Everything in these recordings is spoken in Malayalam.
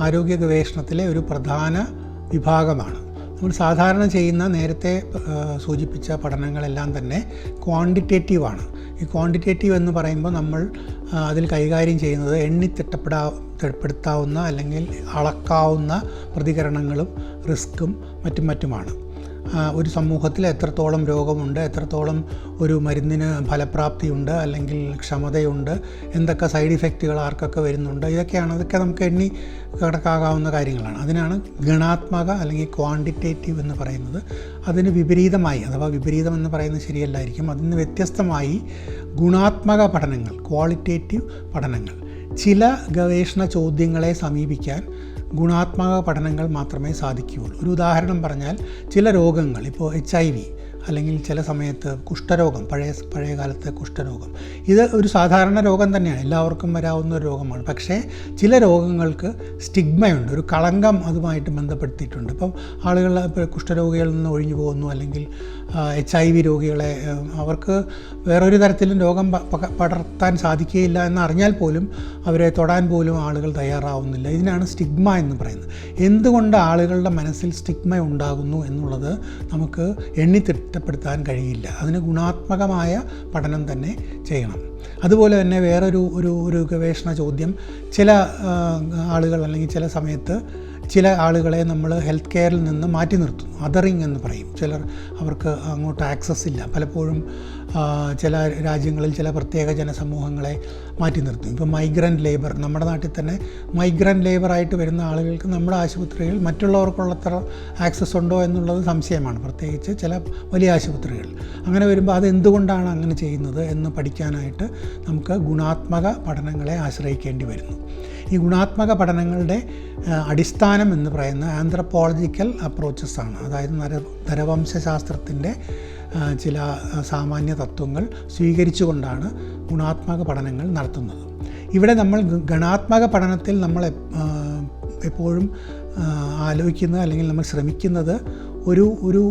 ആരോഗ്യ ഗവേഷണത്തിലെ ഒരു പ്രധാന വിഭാഗമാണ്. നമ്മൾ സാധാരണ ചെയ്യുന്ന നേരത്തെ സൂചിപ്പിച്ച പഠനങ്ങളെല്ലാം തന്നെ ക്വാണ്ടിറ്റേറ്റീവാണ്. ഈ ക്വാണ്ടിറ്റേറ്റീവ് എന്ന് പറയുമ്പോൾ നമ്മൾ അതിൽ കൈകാര്യം ചെയ്യുന്നത് എണ്ണിത്തിട്ടപ്പെടാ തിട്ടപ്പെടുത്താവുന്ന അല്ലെങ്കിൽ അളക്കാവുന്ന പ്രതികരണങ്ങളും റിസ്ക്കും മറ്റും മറ്റുമാണ്. ഒരു സമൂഹത്തിൽ എത്രത്തോളം രോഗമുണ്ട് എത്രത്തോളം ഒരു മരുന്നിന് ഫലപ്രാപ്തിയുണ്ട് അല്ലെങ്കിൽ ക്ഷമതയുണ്ട് എന്തൊക്കെ സൈഡ് ഇഫക്റ്റുകൾ ആർക്കൊക്കെ വരുന്നുണ്ട് ഇതൊക്കെയാണ് അതൊക്കെ നമുക്ക് എണ്ണി കണക്കാകാവുന്ന കാര്യങ്ങളാണ്. അതിനാണ് ഗണാത്മക അല്ലെങ്കിൽ ക്വാണ്ടിറ്റേറ്റീവ് എന്ന് പറയുന്നത്. അതിന് വിപരീതമായി അഥവാ വിപരീതം എന്ന് പറയുന്നത് ശരിയല്ലായിരിക്കും. അതിന് വ്യത്യസ്തമായി ഗുണാത്മക പഠനങ്ങൾ ക്വാളിറ്റേറ്റീവ് പഠനങ്ങൾ. ചില ഗവേഷണ ചോദ്യങ്ങളെ സമീപിക്കാൻ ഗുണാത്മക പഠനങ്ങൾ മാത്രമേ സാധിക്കുകയുള്ളൂ. ഒരു ഉദാഹരണം പറഞ്ഞാൽ ചില രോഗങ്ങൾ ഇപ്പോൾ എച്ച് ഐ വി അല്ലെങ്കിൽ ചില സമയത്ത് കുഷ്ഠരോഗം പഴയ പഴയ കാലത്തെ കുഷ്ഠരോഗം. ഇത് ഒരു സാധാരണ രോഗം തന്നെയാണ്. എല്ലാവർക്കും വരാവുന്ന ഒരു രോഗമാണ്. പക്ഷേ ചില രോഗങ്ങൾക്ക് സ്റ്റിഗ്മയുണ്ട്. ഒരു കളങ്കം അതുമായിട്ട് ബന്ധപ്പെടുത്തിയിട്ടുണ്ട്. ഇപ്പം ആളുകൾ കുഷ്ഠരോഗികളിൽ നിന്ന് ഒഴിഞ്ഞു പോകുന്നു. അല്ലെങ്കിൽ എച്ച് ഐ വി രോഗികളെ അവർക്ക് വേറൊരു തരത്തിലും രോഗം പടർത്താൻ സാധിക്കുകയില്ല എന്നറിഞ്ഞാൽ പോലും അവരെ തൊടാൻ പോലും ആളുകൾ തയ്യാറാവുന്നില്ല. ഇതിനാണ് സ്റ്റിഗ്മ എന്ന് പറയുന്നത്. എന്തുകൊണ്ട് ആളുകളുടെ മനസ്സിൽ സ്റ്റിഗ്മ ഉണ്ടാകുന്നു എന്നുള്ളത് നമുക്ക് എണ്ണിത്തിട്ടപ്പെടുത്താൻ കഴിയില്ല. അതിന് ഗുണാത്മകമായ പഠനം തന്നെ ചെയ്യണം. അതുപോലെ തന്നെ വേറൊരു ഒരു ഒരു ഗവേഷണ ചോദ്യം ചില ആളുകൾ അല്ലെങ്കിൽ ചില സമയത്ത് ചില ആളുകളെ നമ്മൾ ഹെൽത്ത് കെയറിൽ നിന്ന് മാറ്റി നിർത്തുന്നു. അതറിങ് എന്ന് പറയും. ചിലർ അവർക്ക് അങ്ങോട്ട് ആക്സസ് ഇല്ല. പലപ്പോഴും ചില രാജ്യങ്ങളിൽ ചില പ്രത്യേക ജനസമൂഹങ്ങളെ മാറ്റി നിർത്തും ഇപ്പോൾ മൈഗ്രന്റ് ലേബർ നമ്മുടെ നാട്ടിൽ തന്നെ മൈഗ്രന്റ് ലേബറായിട്ട് വരുന്ന ആളുകൾക്ക് നമ്മുടെ ആശുപത്രിയിൽ മറ്റുള്ളവർക്കുള്ളത്ര ആക്സസ് ഉണ്ടോ എന്നുള്ളത് സംശയമാണ്. പ്രത്യേകിച്ച് ചില വലിയ ആശുപത്രികൾ അങ്ങനെ വരുമ്പോൾ അത് എന്തുകൊണ്ടാണ് അങ്ങനെ ചെയ്യുന്നത് എന്ന് പഠിക്കാനായിട്ട് നമുക്ക് ഗുണാത്മക പഠനങ്ങളെ ആശ്രയിക്കേണ്ടി വരുന്നു. ഈ ഗുണാത്മക പഠനങ്ങളുടെ ആ, അടിസ്ഥാനം എന്ന് പറയുന്ന ആന്ത്രപ്പോളജിക്കൽ അപ്രോച്ചസ് ആണ്. അതായത് നര നരവംശാസ്ത്രത്തിന്റെ ചില സാമാന്യ തത്വങ്ങൾ സ്വീകരിച്ചുകൊണ്ടാണ് ഗുണാത്മക പഠനങ്ങൾ നടത്തുന്നത്. ഇവിടെ നമ്മൾ ഗണാത്മക പഠനത്തിൽ നമ്മൾ എപ്പോഴും ആലോചിക്കുന്നത് അല്ലെങ്കിൽ നമ്മൾ ശ്രമിക്കുന്നത് ഒരു ഒരു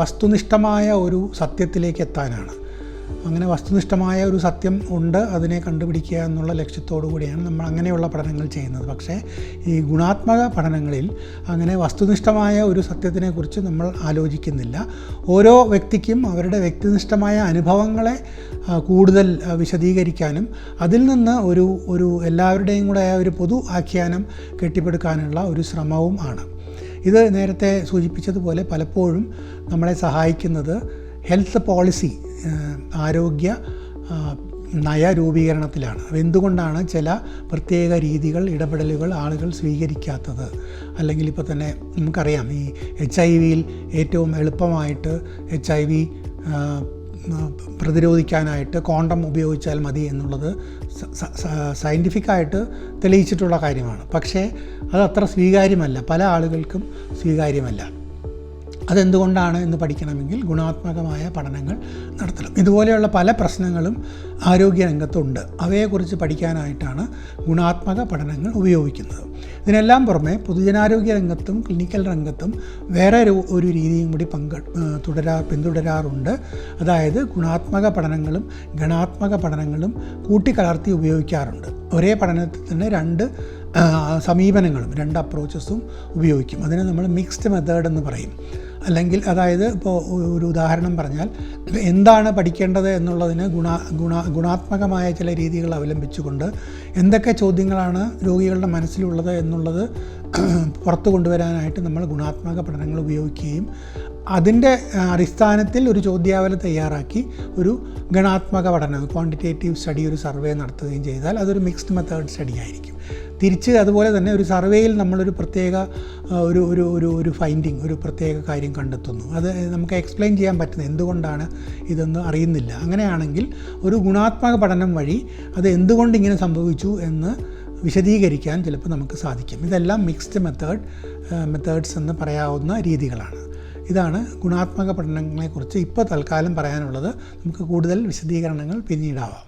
വസ്തുനിഷ്ഠമായ ഒരു സത്യത്തിലേക്ക് എത്താനാണ്. അങ്ങനെ വസ്തുനിഷ്ഠമായ ഒരു സത്യം ഉണ്ട് അതിനെ കണ്ടുപിടിക്കുക എന്നുള്ള ലക്ഷ്യത്തോടു കൂടിയാണ് നമ്മൾ അങ്ങനെയുള്ള പഠനങ്ങൾ ചെയ്യുന്നത്. പക്ഷേ ഈ ഗുണാത്മക പഠനങ്ങളിൽ അങ്ങനെ വസ്തുനിഷ്ഠമായ ഒരു സത്യത്തിനെക്കുറിച്ച് നമ്മൾ ആലോചിക്കുന്നില്ല. ഓരോ വ്യക്തിക്കും അവരുടെ വ്യക്തിനിഷ്ഠമായ അനുഭവങ്ങളെ കൂടുതൽ വിശദീകരിക്കാനും അതിൽ നിന്ന് ഒരു ഒരു എല്ലാവരുടെയും കൂടെ ഒരു പൊതു ആഖ്യാനം കെട്ടിപ്പടുക്കാനുള്ള ഒരു ശ്രമവും ആണ്. ഇത് നേരത്തെ സൂചിപ്പിച്ചതുപോലെ പലപ്പോഴും നമ്മളെ സഹായിക്കുന്നത് ഹെൽത്ത് പോളിസി ആരോഗ്യ നയ നയരൂപീകരണത്തിലാണ്. എന്തുകൊണ്ടാണ് ചില പ്രത്യേക രീതികൾ ഇടപെടലുകൾ ആളുകൾ സ്വീകരിക്കാത്തത്? അല്ലെങ്കിൽ ഇപ്പോൾ തന്നെ നമുക്കറിയാം ഈ എച്ച് ഐ വിയിൽ ഏറ്റവും എളുപ്പമായിട്ട് എച്ച് ഐ വി പ്രതിരോധിക്കാനായിട്ട് കോണ്ടം ഉപയോഗിച്ചാൽ മതി എന്നുള്ളത് സയന്റിഫിക്കായിട്ട് തെളിയിച്ചിട്ടുള്ള കാര്യമാണ്. പക്ഷേ അത് അത്ര സ്വീകാര്യമല്ല. പല ആളുകൾക്കും സ്വീകാര്യമല്ല. അതെന്തുകൊണ്ടാണ് എന്ന് പഠിക്കണമെങ്കിൽ ഗുണാത്മകമായ പഠനങ്ങൾ നടത്തണം. ഇതുപോലെയുള്ള പല പ്രശ്നങ്ങളും ആരോഗ്യ രംഗത്തുണ്ട് അവയെക്കുറിച്ച് പഠിക്കാനായിട്ടാണ് ഗുണാത്മക പഠനങ്ങൾ ഉപയോഗിക്കുന്നത്. ഇതിനെല്ലാം പുറമെ പൊതുജനാരോഗ്യ രംഗത്തും ക്ലിനിക്കൽ രംഗത്തും വേറെ ഒരു രീതിയും കൂടി പങ്കെ തുടരാ പിന്തുടരാറുണ്ട്. അതായത് ഗുണാത്മക പഠനങ്ങളും ഗണാത്മക പഠനങ്ങളും കൂട്ടിക്കലർത്തി ഉപയോഗിക്കാറുണ്ട്. ഒരേ പഠനത്തിൽ തന്നെ രണ്ട് സമീപനങ്ങളും രണ്ട് അപ്രോച്ചസും ഉപയോഗിക്കും. അതിനെ നമ്മൾ മിക്സ്ഡ് മെത്തേഡ് എന്ന് പറയും. അല്ലെങ്കിൽ അതായത് ഇപ്പോൾ ഒരു ഉദാഹരണം പറഞ്ഞാൽ എന്താണ് പഠിക്കേണ്ടത് എന്നുള്ളതിന് ഗുണ ഗുണ ഗുണാത്മകമായ ചില രീതികൾ അവലംബിച്ചുകൊണ്ട് എന്തൊക്കെ ചോദ്യങ്ങളാണ് രോഗികളുടെ മനസ്സിലുള്ളത് എന്നുള്ളത് പുറത്തു കൊണ്ടുവരാനായിട്ട് നമ്മൾ ഗുണാത്മക പഠനങ്ങൾ ഉപയോഗിക്കുകയും അതിന്റെ അടിസ്ഥാനത്തിൽ ഒരു ചോദ്യാവലി തയ്യാറാക്കി ഒരു ഗണാത്മക പഠനം ക്വാണ്ടിറ്റേറ്റീവ് സ്റ്റഡി ഒരു സർവേ നടത്തുകയും ചെയ്താൽ അതൊരു മിക്സ്ഡ് മെത്തേഡ് സ്റ്റഡി ആയിരിക്കും. തിരിച്ച് അതുപോലെ തന്നെ ഒരു സർവേയിൽ നമ്മളൊരു പ്രത്യേക ഒരു ഒരു ഒരു ഒരു ഫൈൻഡിങ് ഒരു പ്രത്യേക കാര്യം കണ്ടെത്തുന്നു. അത് നമുക്ക് എക്സ്പ്ലെയിൻ ചെയ്യാൻ പറ്റുന്നത് എന്തുകൊണ്ടാണ് ഇതെന്ന് അറിയുന്നില്ല. അങ്ങനെയാണെങ്കിൽ ഒരു ഗുണാത്മക പഠനം വഴി അത് എന്തുകൊണ്ട് ഇങ്ങനെ സംഭവിച്ചു എന്ന് വിശദീകരിക്കാൻ ചിലപ്പോൾ നമുക്ക് സാധിക്കും. ഇതെല്ലാം മിക്സ്ഡ് മെത്തേഡ് മെത്തേഡ്സ് എന്ന് പറയാവുന്ന രീതികളാണ്. ഇതാണ് ഗുണാത്മക പഠനങ്ങളെക്കുറിച്ച് ഇപ്പോൾ തൽക്കാലം പറയാനുള്ളത്. നമുക്ക് കൂടുതൽ വിശദീകരണങ്ങൾ പിന്നീടാവാം